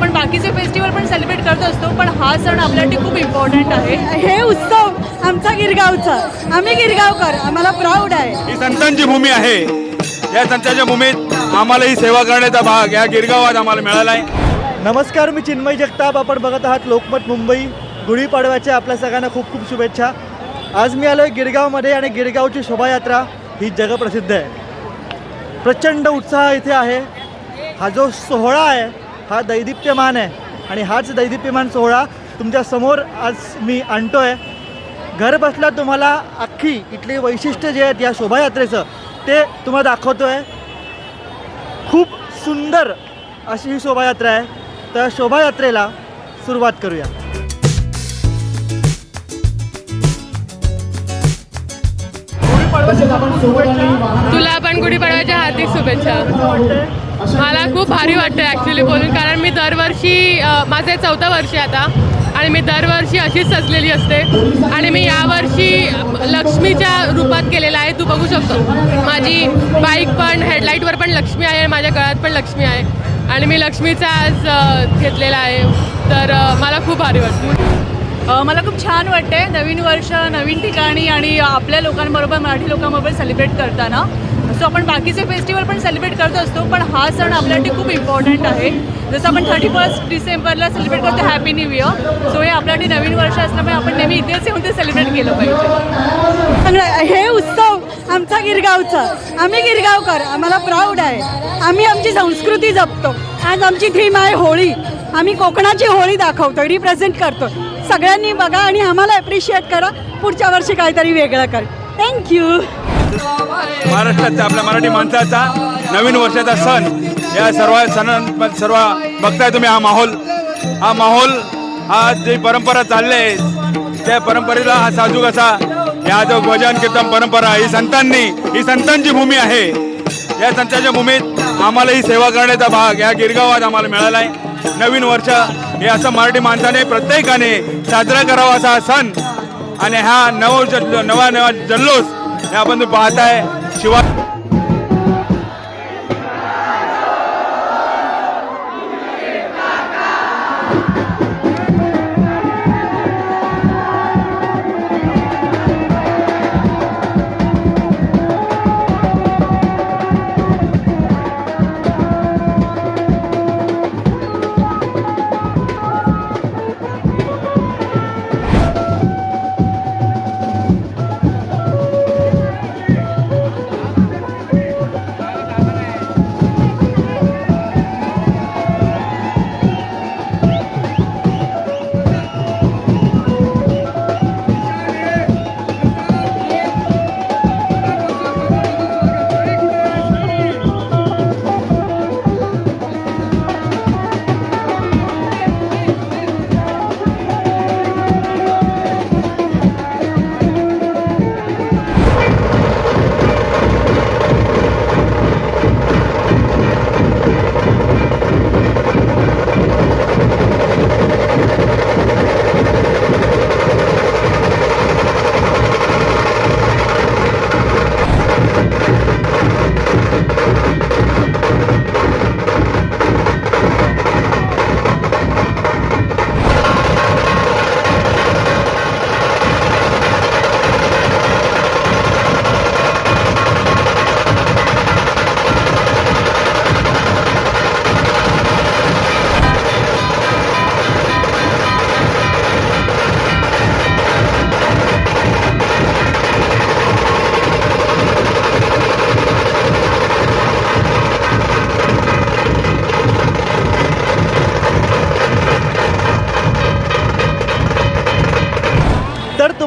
Festival पण celebrate करत असतो पण हा सण आपल्यासाठी खूप इम्पॉर्टंट आहे. हे उत्सव आमचा गिरगावचा. आम्ही गिरगावकर आम्हाला प्राऊड आहे. ही संतांची भूमी आहे. या संतांच्या भूमीत आम्हाला ही सेवा करण्याचा भाग या गिरगावात आम्हाला मिळाला आहे. नमस्कार मी चिन्मय जगताप. आपण बघत आहात लोकमत मुंबई. गुढीपाडव्याच्या आपल्या सगळ्यांना खूप खूप शुभेच्छा. आज मी आलो आहे गिरगावमध्ये आणि गिरगावची शोभायात्रा ही जगप्रसिद्ध आहे. प्रचंड उत्साह इथे आहे. हा जो सोहळा आहे हा दैदिप्यमान आहे. आणि हाच दैदिप्यमान सोहळा तुमच्यासमोर आज मी आणतो आहे घर बसल्या तुम्हाला अख्खी इथली वैशिष्ट्य जे आहेत या शोभायात्रेचं ते तुम्हाला दाखवतो आहे खूप सुंदर अशी ही शोभायात्रा आहे. तर शोभायात्रेला सुरुवात करूया. तुला पण गुढीपाडव्याच्या हार्दिक शुभेच्छा. मला खूप भारी वाटतं ॲक्च्युली बोलून कारण मी दरवर्षी माझं चौथं वर्ष आता आणि मी दरवर्षी अशीच सजलेली असते. आणि मी यावर्षी लक्ष्मीच्या रूपात केलेलं आहे तू बघू शकतो. माझी बाईक पण हेडलाईटवर पण लक्ष्मी आहे माझ्या गळ्यात पण लक्ष्मी आहे. आणि मी लक्ष्मीचा आज घेतलेला आहे. तर मला खूप भारी वाटतं मला खूप छान वाटते नवीन वर्ष नवीन ठिकाणी आणि आपल्या लोकांबरोबर मराठी लोकांबरोबर सेलिब्रेट करताना. सो आपण बाकीचे फेस्टिवल पण सेलिब्रेट करत असतो पण हा सण आपल्यासाठी खूप इम्पॉर्टंट आहे. जसं आपण थर्टी फर्स्ट डिसेंबरला सेलिब्रेट करतो हॅपी न्यू इयर सो हे आपल्यासाठी नवीन वर्ष असल्यामुळे आपण नेहमी इथेच येऊन ते सेलिब्रेट केलं पाहिजे. हे उत्सव आमचा गिरगावचा. आम्ही गिरगावकर आम्हाला प्राऊड आहे. आम्ही आमची संस्कृती जपतो. आज आमची थीम आहे होळी. आम्ही कोकणाची होळी दाखवतो रिप्रेझेंट करतो. सगळ्यांनी बघा आणि आम्हाला ॲप्रिशिएट करा. पुढच्या वर्षी काहीतरी वेगळं कर. थँक्यू महाराष्ट्राचा आपल्या मराठी माणसाचा नवीन वर्षाचा सण. या सर्व सणां सर्व बघताय तुम्ही हा माहोल. हा माहोल हा जी परंपरा चालली आहे त्या परंपरेला हा साजूक असा या जो भजन कीर्तन परंपरा ही संतांनी ही संतांची भूमी आहे. या संतांच्या भूमीत आम्हाला ही सेवा करण्याचा भाग या गिरगावात आम्हाला मिळाला आहे. नवीन वर्ष हे असं मराठी माणसाने प्रत्येकाने साजरा करावा असा हा सण. आणि हा नव नवा नवा जल्लोष हे आपण पाहताय. शिवाय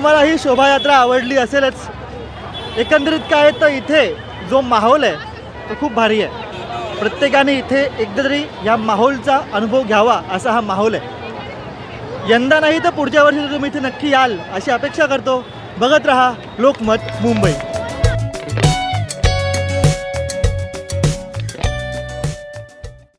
तुम्हाला ही शोभायात्रा आवडली असेलच. एकंदरीत काय तर इथे जो माहोल आहे तो खूप भारी आहे. प्रत्येकाने इथे एकदा तरी या माहोलचा अनुभव घ्यावा असा हा माहोल आहे. यंदा नाही तर पुढच्या वर्षी तुम्ही इथे नक्की याल अशी अपेक्षा करतो. बघत रहा लोकमत मुंबई.